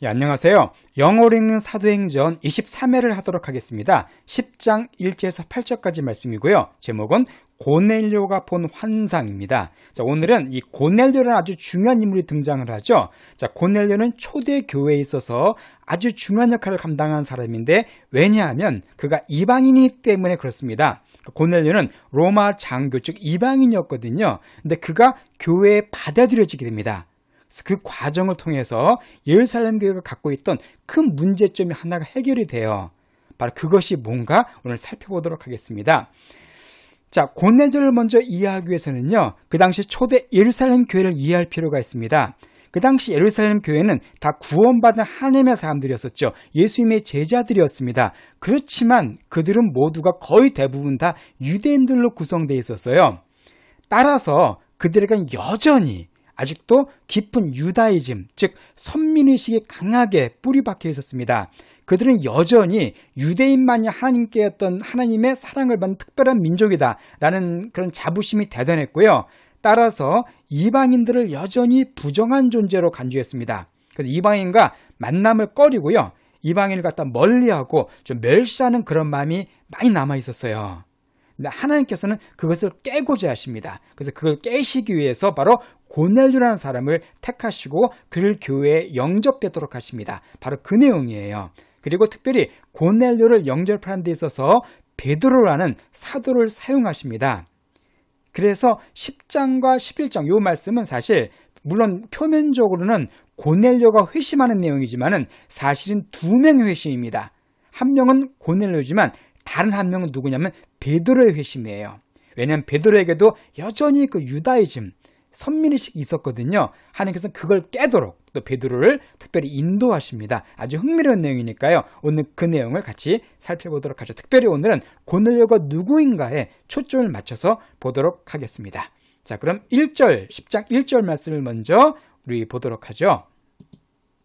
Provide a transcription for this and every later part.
예, 안녕하세요. 영어로 읽는 사도행전 23회를 하도록 하겠습니다. 10장 1절에서 8절까지 말씀이고요. 제목은 고넬료가 본 환상입니다. 자, 오늘은 이 고넬료라는 아주 중요한 인물이 등장을 하죠. 자, 고넬료는 초대 교회에 있어서 아주 중요한 역할을 감당한 사람인데 왜냐하면 그가 이방인이기 때문에 그렇습니다. 고넬료는 로마 장교 즉 이방인이었거든요. 근데 그가 교회에 받아들여지게 됩니다. 그 과정을 통해서 예루살렘 교회가 갖고 있던 큰 문제점이 하나가 해결이 돼요. 바로 그것이 뭔가 오늘 살펴보도록 하겠습니다. 자, 고넬료를 먼저 이해하기 위해서는요, 그 당시 초대 예루살렘 교회를 이해할 필요가 있습니다. 그 당시 예루살렘 교회는 다 구원받은 하나님의 사람들이었었죠. 예수님의 제자들이었습니다. 그렇지만 그들은 모두가 거의 대부분 다 유대인들로 구성되어 있었어요. 따라서 그들에겐 여전히 아직도 깊은 유다이즘, 즉 선민의식이 강하게 뿌리 박혀 있었습니다. 그들은 여전히 유대인만이 하나님께 어떤 하나님의 사랑을 받는 특별한 민족이다라는 그런 자부심이 대단했고요. 따라서 이방인들을 여전히 부정한 존재로 간주했습니다. 그래서 이방인과 만남을 꺼리고요. 이방인을 갖다 멀리하고 좀 멸시하는 그런 마음이 많이 남아 있었어요. 하나님께서는 그것을 깨고자 하십니다. 그래서 그걸 깨시기 위해서 바로 고넬류라는 사람을 택하시고 그를 교회에 영접되도록 하십니다. 바로 그 내용이에요. 그리고 특별히 고넬류를 영접하는 데 있어서 베드로라는 사도를 사용하십니다. 그래서 10장과 11장 이 말씀은 사실 물론 표면적으로는 고넬료가 회심하는 내용이지만은 사실은 두 명의 회심입니다. 한 명은 고넬료지만 다른 한 명은 누구냐면 베드로의 회심이에요. 왜냐하면 베드로에게도 여전히 그 유다이즘, 선민의식이 있었거든요. 하나님께서는 그걸 깨도록 또 베드로를 특별히 인도하십니다. 아주 흥미로운 내용이니까요. 오늘 그 내용을 같이 살펴보도록 하죠. 특별히 오늘은 고넬료가 누구인가에 초점을 맞춰서 보도록 하겠습니다. 자, 그럼 1절, 10장 1절 말씀을 먼저 우리 보도록 하죠.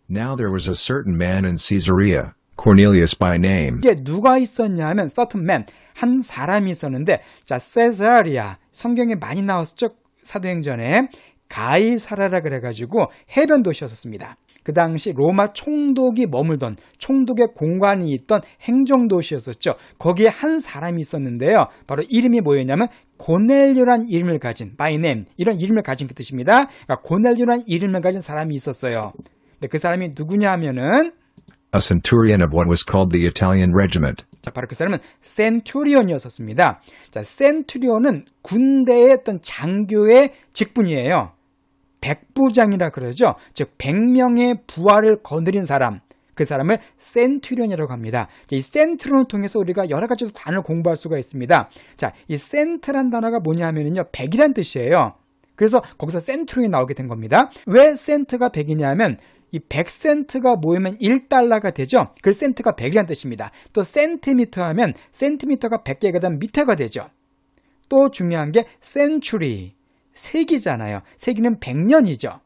Now there was a certain man in Caesarea, Cornelius by name, 이게 누가 있었냐 하면 certain man, 한 사람이 있었는데 자, 세사리아 성경에 많이 나왔었죠. 사도행전에 가이사라라 그래가지고 해변 도시였었습니다. 그 당시 로마 총독이 머물던 총독의 공관이 있던 행정도시였었죠. 거기에 한 사람이 있었는데요. 바로 이름이 뭐였냐면 고넬료란 이름을 가진 바이넴 이런 이름을 가진 그 뜻입니다. 그러니까 고넬료란 이름을 가진 사람이 있었어요. 근데 그 사람이 누구냐 하면은 a centurion of what was called the Italian regiment, 자, 바로 그 사람은 센투리온이었었습니다. 자, 센투리온은 군대의 어떤 장교의 직분이에요. 백부장이라 그러죠. 즉, 100명의 부하를 거느린 사람. 그 사람을 센투리온이라고 합니다. 이 센투리온을 통해서 우리가 여러 가지 단어를 공부할 수가 있습니다. 자, 이 센트란 단어가 뭐냐 하면요. 100이란 뜻이에요. 그래서 거기서 센트론이 나오게 된 겁니다. 왜 센트가 100이냐 하면 이 100센트가 모이면 1달러가 되죠. 그 센트가 100이라는 뜻입니다. 또 센티미터 하면 센티미터가 100개가 되면 미터가 되죠. 또 중요한 게 센츄리, 세기잖아요. 세기는 100년이죠.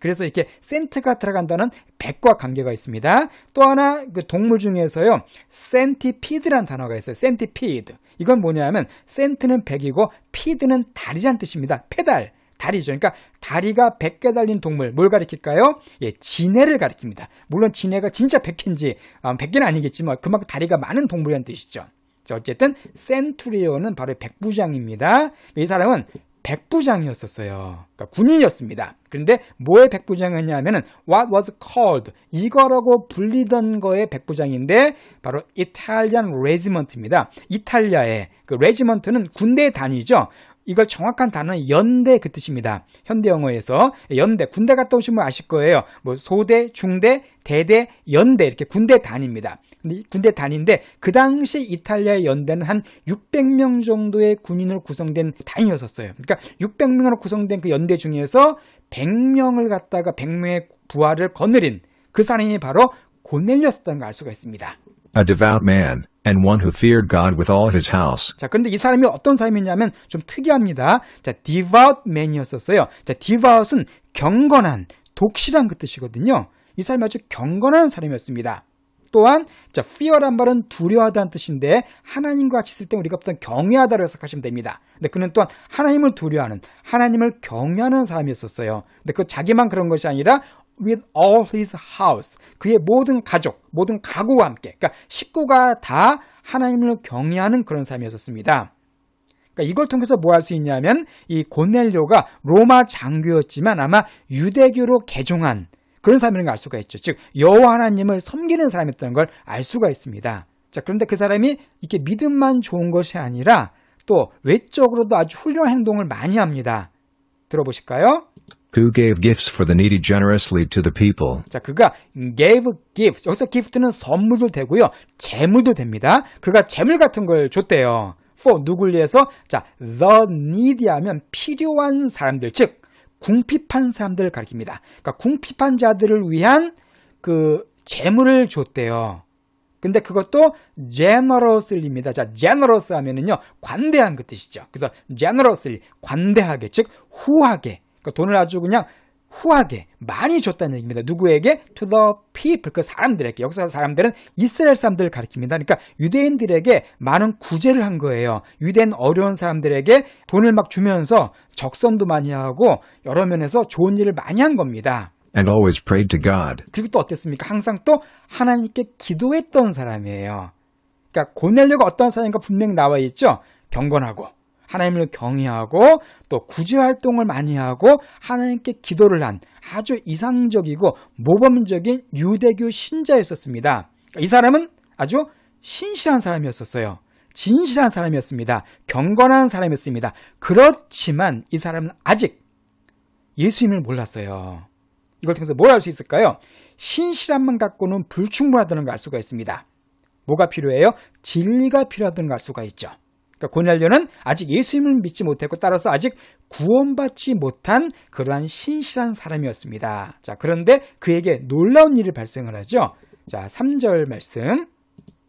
그래서 이렇게 센트가 들어간다는 100과 관계가 있습니다. 또 하나 그 동물 중에서요. 센티피드란 단어가 있어요. 센티피드. 이건 뭐냐면 센트는 100이고 피드는 다리란 뜻입니다. 페달. 다리죠. 그러니까 다리가 100개 달린 동물 뭘 가리킬까요? 예, 지네를 가리킵니다. 물론 지네가 진짜 100개인지 100개는 아니겠지만 그만큼 다리가 많은 동물이라는 뜻이죠. 자, 어쨌든 센투리온은 바로 백부장입니다. 이 사람은 백부장이었었어요. 그러니까 군인이었습니다. 그런데 뭐의 백부장이었냐면은 what was called 이거라고 불리던 거의 백부장인데 바로 이탈리안 레지먼트입니다. 이탈리아의 그 레지먼트는 군대 단위죠. 이걸 정확한 단어는 연대 그 뜻입니다. 현대 영어에서 연대 군대 갔다 오시면 아실 거예요. 뭐 소대, 중대, 대대, 연대 이렇게 군대 단위입니다. 근데 군대 단위인데 그 당시 이탈리아의 연대는 한 600명 정도의 군인으로 구성된 단위였었어요. 그러니까 600명으로 구성된 그 연대 중에서 100명을 갖다가 100명의 부하를 거느린 그 사람이 바로 고넬리였었다는 걸 알 수가 있습니다. A devout man, and one who feared God with all his house. 자, 그런데 이 사람이 어떤 사람이냐면 좀 특이합니다. 자, devout man이었었어요. 자, devout은 경건한, 독실한 그 뜻이거든요. 이 사람이 아주 경건한 사람이었습니다. 또한 자, fear란 말은 두려워하다는 뜻인데 하나님과 같이 있을 때 우리가 어떤 경외하다고 해석하시면 됩니다. 근데 그는 또한 하나님을 두려워하는 하나님을 경외하는 사람이었었어요. 근데 그 자기만 그런 것이 아니라 with all his house. 그의 모든 가족, 모든 가구와 함께. 그러니까 식구가 다 하나님을 경외하는 그런 삶이었습니다. 그러니까 이걸 통해서 뭐 할 수 있냐면 이 고넬료가 로마 장교였지만 아마 유대교로 개종한 그런 사람이라는 걸알 수가 있죠. 즉 여호와 하나님을 섬기는 사람이었다는 걸 알 수가 있습니다. 자 그런데 그 사람이 이렇게 믿음만 좋은 것이 아니라 또 외적으로도 아주 훌륭한 행동을 많이 합니다. 들어보실까요? Who gave gifts for the needy generously to the people. 자, 그가 gave gifts. 여기서 gift는 선물도 되고요. 재물도 됩니다. 그가 재물 같은 걸 줬대요. for 누굴 위해서? 자, the needy 하면 필요한 사람들, 즉 궁핍한 사람들을 가리킵니다. 그러니까 궁핍한 자들을 위한 그 재물을 줬대요. 근데 그것도 generously입니다. 자, generous 하면은요, 관대한 그 뜻이죠. 그래서 generously, 관대하게, 즉, 후하게. 그러니까 돈을 아주 그냥 후하게, 많이 줬다는 얘기입니다. 누구에게? to the people, 그 사람들에게. 여기서 사람들은 이스라엘 사람들을 가리킵니다. 그러니까 유대인들에게 많은 구제를 한 거예요. 유대인 어려운 사람들에게 돈을 막 주면서 적선도 많이 하고 여러 면에서 좋은 일을 많이 한 겁니다. And always prayed to God. 그리고 또 어땠습니까? 항상 또 하나님께 기도했던 사람이에요. 그러니까 고넬료가 어떤 사람인가 분명히 나와 있죠. 경건하고 하나님을 경외하고 또 구제 활동을 많이 하고 하나님께 기도를 한 아주 이상적이고 모범적인 유대교 신자였었습니다. 이 사람은 아주 신실한 사람이었었어요. 진실한 사람이었습니다. 경건한 사람이었습니다. 그렇지만 이 사람은 아직 예수님을 몰랐어요. 이걸 통해서 뭘 알 수 있을까요? 신실함만 갖고는 불충분하다는 걸 알 수가 있습니다. 뭐가 필요해요? 진리가 필요하다는 걸 알 수가 있죠. 그러니까 고넬료는 아직 예수님을 믿지 못했고 따라서 아직 구원받지 못한 그러한 신실한 사람이었습니다. 자, 그런데 그에게 놀라운 일이 발생을 하죠. 자, 3절 말씀.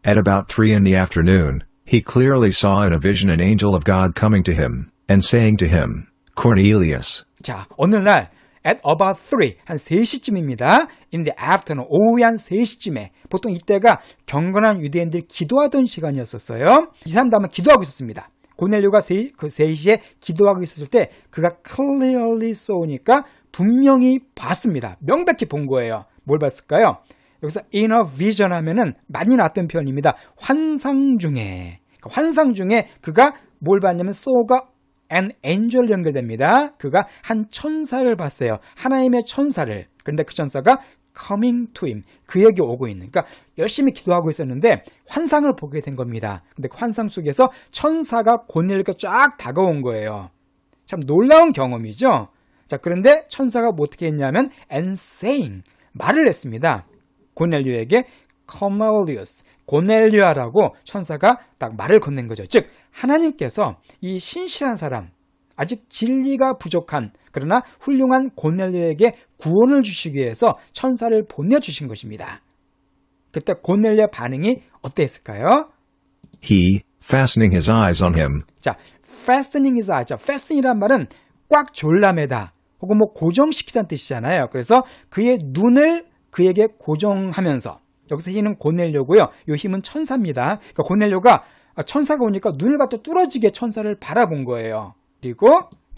At about three in the afternoon, he clearly saw in a vision an angel of God coming to him, and saying to him, Cornelius. 자, 어느 날 at about 3, 한 3시쯤입니다. in the afternoon, 오후에 한 3시쯤에 보통 이때가 경건한 유대인들이 기도하던 시간이었었어요. 이 사람도 아마 기도하고 있었습니다. 고넬료가 3, 그 3시에 기도하고 있었을 때 그가 clearly saw,니까 분명히 봤습니다. 명백히 본 거예요. 뭘 봤을까요? 여기서 in a vision 하면은 많이 나왔던 표현입니다. 환상 중에. 그러니까 환상 중에 그가 뭘 봤냐면 saw가 an angel 연결됩니다. 그가 한 천사를 봤어요. 하나님의 천사를. 그런데 그 천사가 coming to him. 그에게 오고 있는. 그러니까 열심히 기도하고 있었는데 환상을 보게 된 겁니다. 근데 그 환상 속에서 천사가 고넬료가 쫙 다가온 거예요. 참 놀라운 경험이죠. 자, 그런데 천사가 뭐 어떻게 했냐면 and saying 말을 했습니다. 고넬료에게 Cornelius, 고넬료아라고 천사가 딱 말을 건넨 거죠. 즉 하나님께서 이 신실한 사람, 아직 진리가 부족한 그러나 훌륭한 고넬료에게 구원을 주시기 위해서 천사를 보내주신 것입니다. 그때 고넬료 반응이 어땠을까요? He, fastening his eyes on him, 자, fastening his eyes. 자, fasten이란 말은 꽉 졸라매다 혹은 뭐 고정시키다는 뜻이잖아요. 그래서 그의 눈을 그에게 고정하면서 여기서 힘은 고넬료고요. 이 힘은 천사입니다. 그러니까 고넬료가 천사가 오니까 눈을 갖다 뚫어지게 천사를 바라본 거예요. 그리고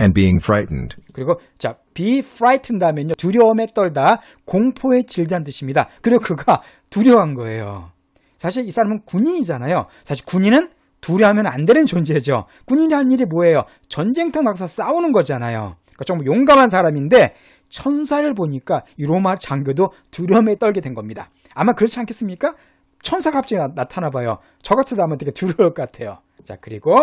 and being frightened. 그리고 자, be frightened 하면요. 두려움에 떨다, 공포에 질다는 뜻입니다. 그리고 그가 두려워한 거예요. 사실 이 사람은 군인이잖아요. 사실 군인은 두려워하면 안 되는 존재죠. 군인이 한 일이 뭐예요? 전쟁터 나가서 싸우는 거잖아요. 그러니까 정말 용감한 사람인데 천사를 보니까 이 로마 장교도 두려움에 떨게 된 겁니다. 아마 그렇지 않겠습니까? 천사가 갑자기 나, 타나 봐요. 저 같아도 되게 두려울 것 같아요. 자, 그리고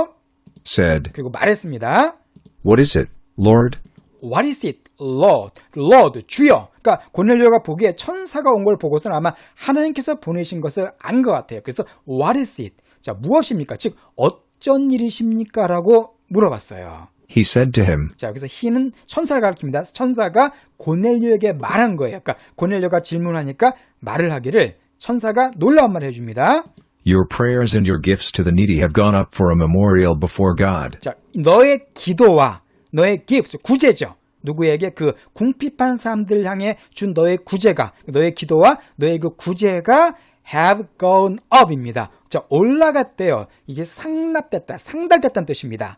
Said, 그리고 말했습니다. What is it, Lord? What is it, Lord? Lord, 주여. 그러니까 고넬료가 보기에 천사가 온 걸 보고서는 아마 하나님께서 보내신 것을 안 것 같아요. 그래서 What is it? 자, 무엇입니까? 즉 어쩐 일이십니까? 라고 물어봤어요. He said to him, 자, 여기서 he는 천사를 가리킵니다. 천사가 고넬료에게 말한 거예요. 그러니까 고넬료가 질문하니까 말을 하기를 천사가 놀라운 말을 해줍니다. Your prayers and your gifts to the needy have gone up for a memorial before God. 자, 너의 기도와 너의 gifts, 구제죠. 누구에게 그 궁핍한 사람들 향해 준 너의 구제가, 너의 기도와 너의 그 구제가 have gone up입니다. 자, 올라갔대요. 이게 상납됐다, 상달됐다는 뜻입니다.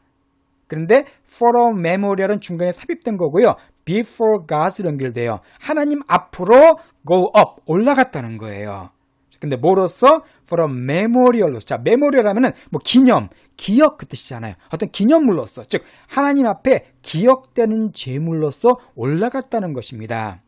그런데 for a memorial은 중간에 삽입된 거고요. before God으로 연결돼요. 하나님 앞으로 go up 올라갔다는 거예요. 근데 뭐로써 a memorial로서 자 메모리얼 하면은 뭐 기념 기억 그 뜻이잖아요. 어떤 기념물로서 즉 하나님 앞에 기억되는 제물로서 올라갔다는 것입니다.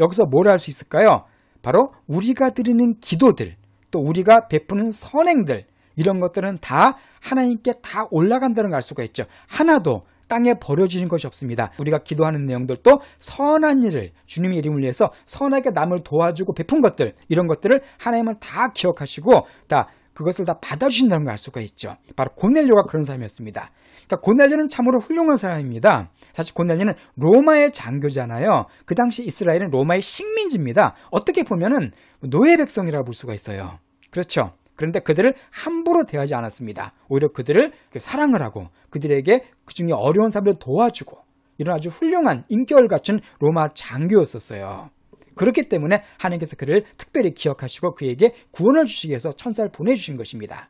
여기서 뭘 할 수 있을까요? 바로 우리가 드리는 기도들 또 우리가 베푸는 선행들 이런 것들은 다 하나님께 다 올라간다는 걸 알 수가 있죠. 하나도 땅에 버려지는 것이 없습니다. 우리가 기도하는 내용들도 선한 일을 주님의 이름을 위해서 선하게 남을 도와주고 베푼 것들 이런 것들을 하나님은 다 기억하시고 다 그것을 다 받아주신다는 걸 알 수가 있죠. 바로 고넬료가 그런 사람이었습니다. 그러니까 고넬료는 참으로 훌륭한 사람입니다. 사실 고넬료는 로마의 장교잖아요. 그 당시 이스라엘은 로마의 식민지입니다. 어떻게 보면은 노예 백성이라고 볼 수가 있어요. 그렇죠. 그런데 그들을 함부로 대하지 않았습니다. 오히려 그들을 사랑을 하고 그들에게 그 중에 어려운 사람들을 도와주고 이런 아주 훌륭한 인격을 갖춘 로마 장교였었어요. 그렇기 때문에 하나님께서 그를 특별히 기억하시고 그에게 구원을 주시기 위해서 천사를 보내주신 것입니다.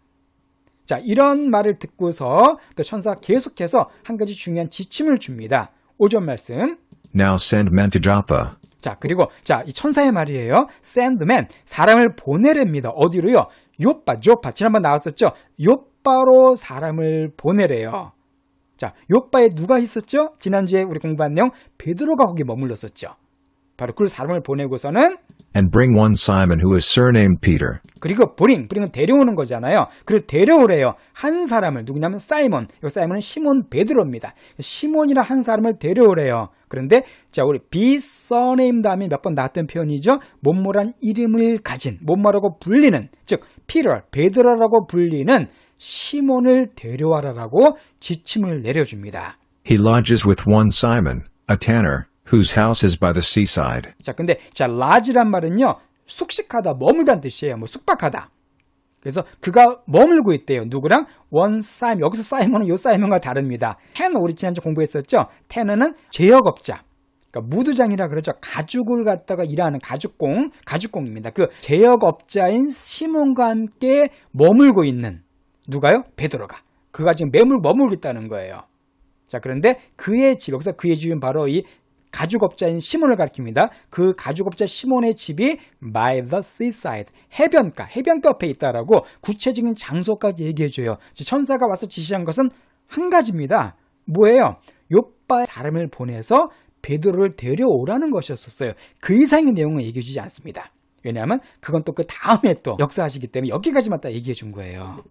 자, 이런 말을 듣고서 또 천사가 계속해서 한 가지 중요한 지침을 줍니다. 5절 말씀. Now send men to Joppa, 자, 그리고 자, 이 천사의 말이에요. sendman 사람을 보내랍니다. 어디로요? 요빠, 조파. 지난번 나왔었죠? 요빠로 사람을 보내래요. 자, 요빠에 누가 있었죠? 지난주에 우리 공부한 내용 베드로가 거기 머물렀었죠. 바로 그 사람을 보내고서는 and bring one Simon who is surnamed Peter. 그리고 브링, 브링은 데려오는 거잖아요. 그리고 데려오래요. 한 사람을 누구냐면 사이몬. 이 사이몬은 시몬 베드로입니다. 시몬이라 한 사람을 데려오래요. 그런데 자 우리 be surnamed 다음에 몇번 나왔던 표현이죠. 못모란 이름을 가진 못모라고 불리는 즉 피터 베드로라고 불리는 시몬을 데려와라라고 지침을 내려줍니다. He lodges with one Simon, a tanner, whose house is by the seaside. 자, 근데 자 라지란 말은요 숙식하다 머물다는 뜻이에요. 뭐 숙박하다. 그래서 그가 머물고 있대요. 누구랑? 원 사이먼. 여기서 사이먼은 요 사이먼과 다릅니다. 테너 우리 지난주 공부했었죠. 테너는 제역업자. 그러니까 무두장이라 그러죠. 가죽을 갖다가 일하는 가죽공, 가죽공입니다. 그 제역업자인 시몬과 함께 머물고 있는 누가요? 베드로가. 그가 지금 매물 머물고 있다는 거예요. 자, 그런데 그의 집, 여기서 그의 집은 바로 이 가죽업자인 시몬을 가리킵니다. 그 가죽업자 시몬의 집이 by the seaside, 해변가, 해변가 옆에 있다라고 구체적인 장소까지 얘기해줘요. 천사가 와서 지시한 것은 한 가지입니다. 뭐예요? 요빠 사람을 보내서 베드로를 데려오라는 것이었었어요. 그 이상의 내용은 얘기해주지 않습니다. 왜냐하면 그건 또 그 다음에 또 역사하시기 때문에 여기까지만 딱 얘기해 준 거예요.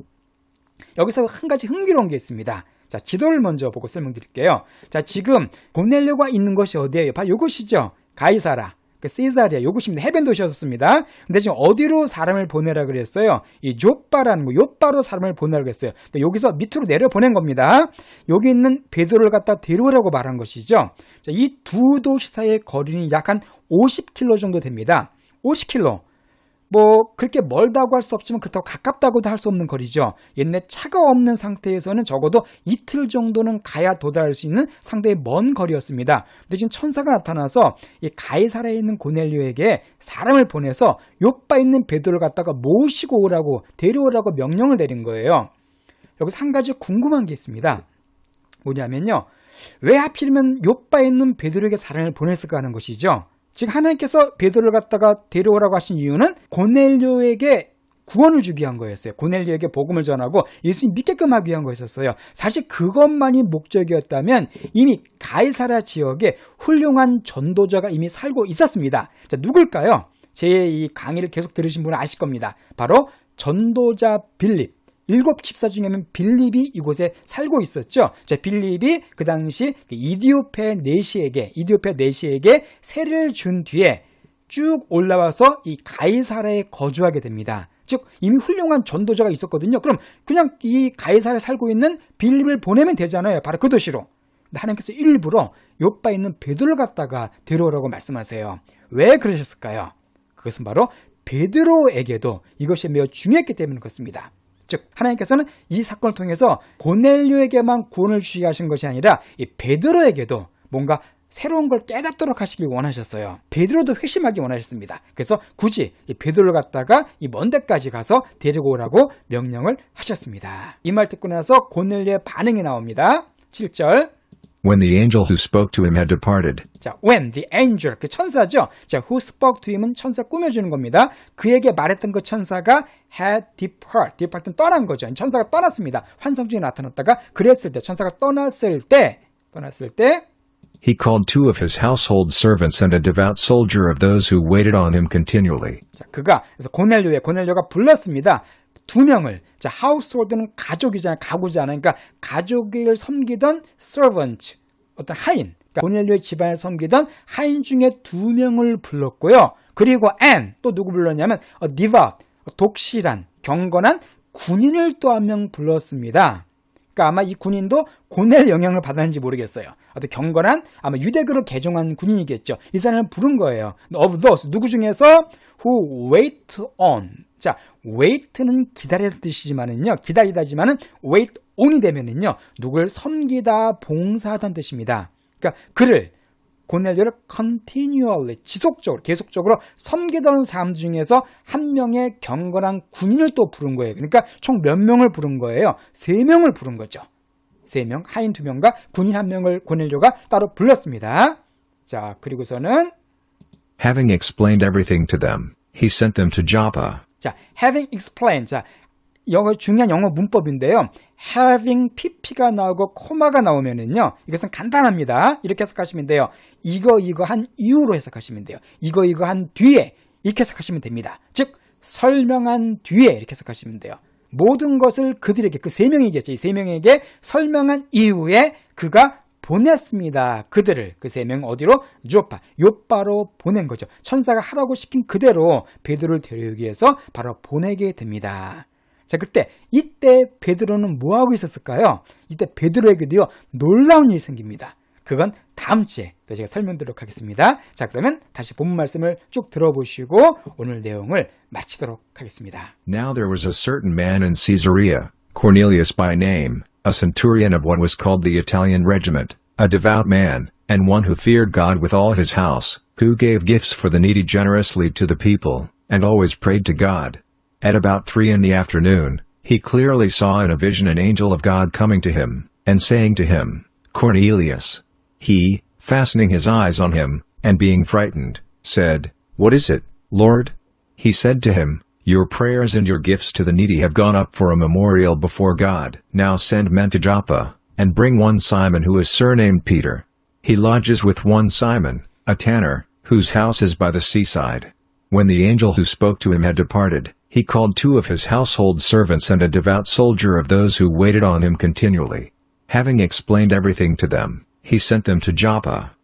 여기서 한 가지 흥미로운 게 있습니다. 자, 지도를 먼저 보고 설명드릴게요. 자, 지금 고넬료가 있는 곳이 어디예요? 바로 이곳이죠. 가이사라. 그 시자리아 요것입니다. 해변 도시였었습니다. 근데 지금 어디로 사람을 보내라 그랬어요? 이 조빠라는 거, 요빠로 사람을 보내라 그랬어요. 그러니까 여기서 밑으로 내려 보낸 겁니다. 여기 있는 베드로를 갖다 데려오라고 말한 것이죠. 이 두 도시 사이의 거리는 약 한 50km 정도 됩니다. 50km. 뭐 그렇게 멀다고 할 수 없지만 그렇다고 가깝다고도 할 수 없는 거리죠. 옛날 차가 없는 상태에서는 적어도 이틀 정도는 가야 도달할 수 있는 상당히 먼 거리였습니다. 근데 지금 천사가 나타나서 이 가이사라에 있는 고넬료에게 사람을 보내서 요빠 있는 베드로를 갖다가 모시고 오라고 데려오라고 명령을 내린 거예요. 여기서 한 가지 궁금한 게 있습니다. 뭐냐면요. 왜 하필이면 요빠에 있는 베드로에게 사람을 보냈을까 하는 것이죠. 즉 하나님께서 베드로를 갖다가 데려오라고 하신 이유는 고넬료에게 구원을 주기 위한 거였어요. 고넬료에게 복음을 전하고 예수님 믿게끔 하기 위한 거였었어요. 사실 그것만이 목적이었다면 이미 가이사라 지역에 훌륭한 전도자가 이미 살고 있었습니다. 자, 누굴까요? 제 이 강의를 계속 들으신 분은 아실 겁니다. 바로 전도자 빌립. 일곱 집사 중에는 빌립이 이곳에 살고 있었죠. 자, 빌립이 그 당시 이디오페 네시에게 이디오페 네시에게 세를 준 뒤에 쭉 올라와서 이 가이사라에 거주하게 됩니다. 즉 이미 훌륭한 전도자가 있었거든요. 그럼 그냥 이 가이사라에 살고 있는 빌립을 보내면 되잖아요. 바로 그 도시로. 하나님께서 일부러 요빠 있는 베드로를 갖다가 데려오라고 말씀하세요. 왜 그러셨을까요? 그것은 바로 베드로에게도 이것이 매우 중요했기 때문인 것입니다. 즉 하나님께서는 이 사건을 통해서 고넬료에게만 구원을 주시게 하신 것이 아니라 이 베드로에게도 뭔가 새로운 걸 깨닫도록 하시길 원하셨어요. 베드로도 회심하기 원하셨습니다. 그래서 굳이 이 베드로를 갖다가 이 먼 데까지 가서 데리고 오라고 명령을 하셨습니다. 이 말 듣고 나서 고넬료의 반응이 나옵니다. 7절 When the angel who spoke to him had departed, 자, when the angel 그 천사죠. 자, who spoke to him은 천사 꾸며주는 겁니다. 그에게 말했던 그 천사가 had depart, depart는 떠난 거죠. 천사가 떠났습니다. 환상 중에 나타났다가 그랬을 때 천사가 떠났을 때 떠났을 때 he called two of his household servants and a devout soldier of those who waited on him continually. 자, 그가 그래서 고넬료에 고넬료가 불렀습니다. 두 명을 자, household는 가족이잖아요. 가구잖아요. 그러니까 가족을 섬기던 servant 어떤 하인 그러니까 고넬료의 집안을 섬기던 하인 중에 두 명을 불렀고요. 그리고 and 또 누구 불렀냐면 a devout 독실한 경건한 군인을 또 한 명 불렀습니다. 그러니까 아마 이 군인도 고넬 영향을 받았는지 모르겠어요. 어떤 경건한 아마 유대교를 개종한 군인이겠죠. 이 사람을 부른 거예요. Of those 누구 중에서 who wait on 자 wait는 기다리다 뜻이지만은요 기다리다지만은 wait on이 되면은요 누굴 섬기다 봉사하다는 뜻입니다. 그러니까 그를 고넬료를 continually 지속적으로 계속적으로 섬기던 사람 중에서 한 명의 경건한 군인을 또 부른 거예요. 그러니까 총 몇 명을 부른 거예요? 세 명을 부른 거죠. 세 명, 하인 두 명과 군인 한 명을 고넬료가 따로 불렀습니다. 자, 그리고서는 Having explained everything to them, he sent them to Joppa. 자, having explained. 자, 영어 중요한 영어 문법인데요. having pp가 나오고 코마가 나오면은요. 이것은 간단합니다. 이렇게 해석하시면 돼요. 이거 이거 한 이유로 해석하시면 돼요. 이거 이거 한 뒤에 이렇게 해석하시면 됩니다. 즉 설명한 뒤에 이렇게 해석하시면 돼요. 모든 것을 그들에게 그 세 명이겠죠. 이 세 명에게 설명한 이후에 그가 보냈습니다. 그들을 그 세 명 어디로 요파 요바로 보낸 거죠. 천사가 하라고 시킨 그대로 베드로를 데려오기 위해서 바로 보내게 됩니다. 자 그때 이때 베드로는 뭐 하고 있었을까요? 이때 베드로에게도요 놀라운 일이 생깁니다. 그건 다음 주에 또 제가 설명드리도록 하겠습니다. 자 그러면 다시 본문 말씀을 쭉 들어보시고 오늘 내용을 마치도록 하겠습니다. Now there was a certain man in Caesarea, Cornelius by name, a centurion of what was called the Italian regiment, a devout man, and one who feared God with all his house, who gave gifts for the needy generously to the people, and always prayed to God. At about three in the afternoon, he clearly saw in a vision an angel of God coming to him, and saying to him, Cornelius. He, fastening his eyes on him, and being frightened, said, What is it, Lord? He said to him, Your prayers and your gifts to the needy have gone up for a memorial before God. Now send men to Joppa, and bring one Simon who is surnamed Peter. He lodges with one Simon, a tanner, whose house is by the seaside. When the angel who spoke to him had departed, he called two of his household servants and a devout soldier of those who waited on him continually. Having explained everything to them, he sent them to Joppa.